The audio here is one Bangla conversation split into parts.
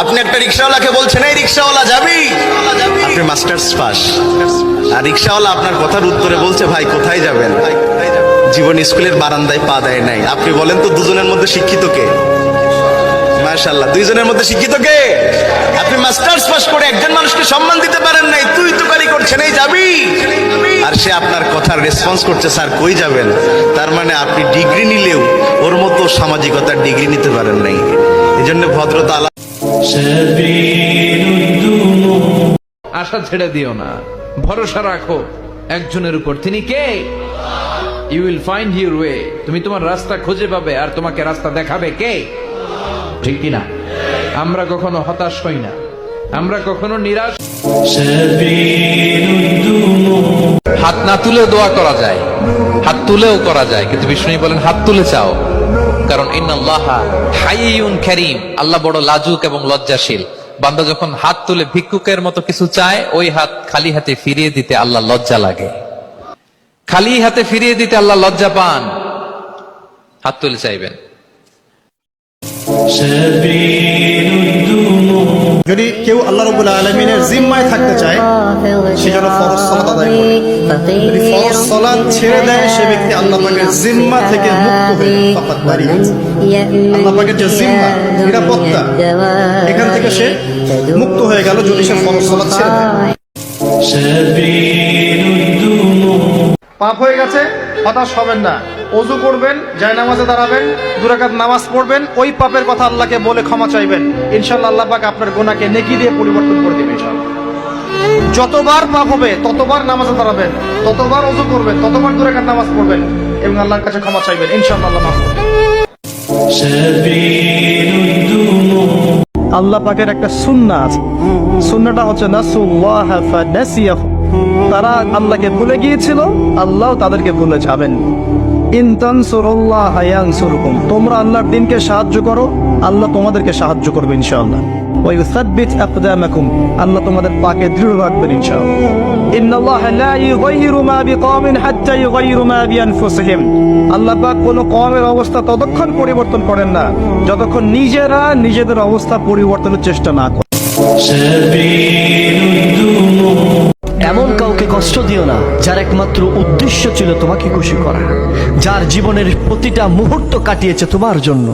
আপনি একটা রিক্সাওয়ালাকে বলছেন, এই রিক্সাওয়ালা, যাবি? আপনি মাস্টার্স পাস। আর রিক্সাওয়ালা আপনার কথার উত্তরে বলছে, ভাই, কোথায় যাবেন? জীবন স্কুলের বারান্দায় পা দেয় নাই। আপনি বলেন তো, দুজনের মধ্যে শিক্ষিত কে? মাশাল্লাহ দুইজনের মধ্যে শিক্ষিত কে? আপনি মাস্টার্স পাস করে একজন মানুষকে সম্মান দিতে পারেন নাই, তুই তো কারি করছেন, এই যাবি? সে আপনার কথার রেসপন্স করছে, স্যার, কই যাবেন? তার মানে আপনি ডিগ্রি নিলেও ওর মতো সামাজিকতার ডিগ্রি নিতে পারেন নাই। এই জন্য ভদ্রতা আলা আশা ছেড়ে দিও না। ভরসা রাখো, একজনের উপর। তিনি কে? You will find your way তুমি তোমার রাস্তা খুঁজে পাবে আর তোমাকে রাস্তা দেখাবে কে? ঠিক কিনা? আমরা কখনো হতাশ হই না। আমরা কখনো নিরাশ হাত না তুলেও দোয়া করা যায়, হাত তুলেও করা যায়। কিন্তু বিষ্ণু বলেন, হাত তুলে চাও। কারণ আল্লাহ বড় লাজুক এবং লজ্জাশীল। বান্দা যখন হাত তুলে ভিক্ষুকের মতো কিছু চায়, ওই হাত খালি হাতে ফিরিয়ে দিতে আল্লাহ লজ্জা লাগে। খালি হাতে ফিরিয়ে দিতে আল্লাহ লজ্জা পান। হাত তুলে চাইবেন। যদি কেউ আল্লাহ রবুল্লা আলমিনের জিম্মায় থাকতে চায় সে যেন ফরজ সলাত আদায় করে। যদি ফরজ সলাত ছেড়ে দেয় সে ব্যক্তি আল্লাহ পাকের জিম্মা থেকে মুক্ত হয়ে বাড়িয়ে গেছে আল্লাহ পাকের যে জিম্মা নিরাপত্তা এখান থেকে সে মুক্ত হয়ে গেল যদি সে ফরজ সলাত ছেড়ে দেয়। পাপ হয়ে গেছে হতাশ হবেন না। অজু করবেন, জায়নামাজে দাঁড়াবেন দুরাকাত নামাজ পড়বেন, ওই পাপের কথা আল্লাহকে বলে ক্ষমা চাইবেন। ইনশাল্লাহ আল্লাহ পাক আপনার গোনাকে নেকি দিয়ে পরিবর্তন করে দেবে যতবার পাপ হবে, ততবার নামাজে দাঁড়াবেন, ততবার অজু করবেন, ততবার দুরাকাত নামাজ পড়বেন এবং আল্লাহর কাছে ক্ষমা চাইবেন। ইনশাল্লাহ আল্লাহ আল্লাহ পাকের একটা সুন্না আছে। সুন্নাটা হচ্ছে নাসুল্লাহ ফানাসিয়াহু। তারা আল্লাহকে ভুলে গিয়েছিল, আল্লাহ তাদেরকে ভুলে যাবেন। তোমরা আল্লাহর দিনকে সাহায্য করো, আল্লাহ তোমাদেরকে সাহায্য করবে ইনশাআল্লাহ। আল্লাহ তোমাদের পাকে দৃঢ় আল্লাহ কোন কওমের অবস্থা ততক্ষণ পরিবর্তন করেন না, যতক্ষণ নিজেরা নিজেদের অবস্থা পরিবর্তনের চেষ্টা না করে কাউকে কষ্ট দিও না, যার একমাত্র উদ্দেশ্য ছিল তোমাকে খুশি করা, যার জীবনের প্রতিটা মুহূর্ত কাটিয়েছে তোমার জন্য,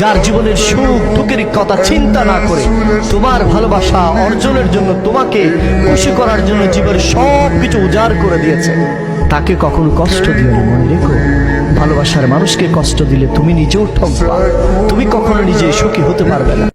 যার জীবনের সুখ দুঃখের কথা চিন্তা না করে, তোমার ভালোবাসা অর্জনের জন্য তোমাকে খুশি করার জন্য জীবনের সব কিছু উজাড় করে দিয়েছে। তাকে কখনো কষ্ট দিও না, মনে রেখো, ভালোবাসার মানুষকে কষ্ট দিলে তুমি নিজেও ঠকবা তুমি কখনো নিজে সুখী হতে পারবে না।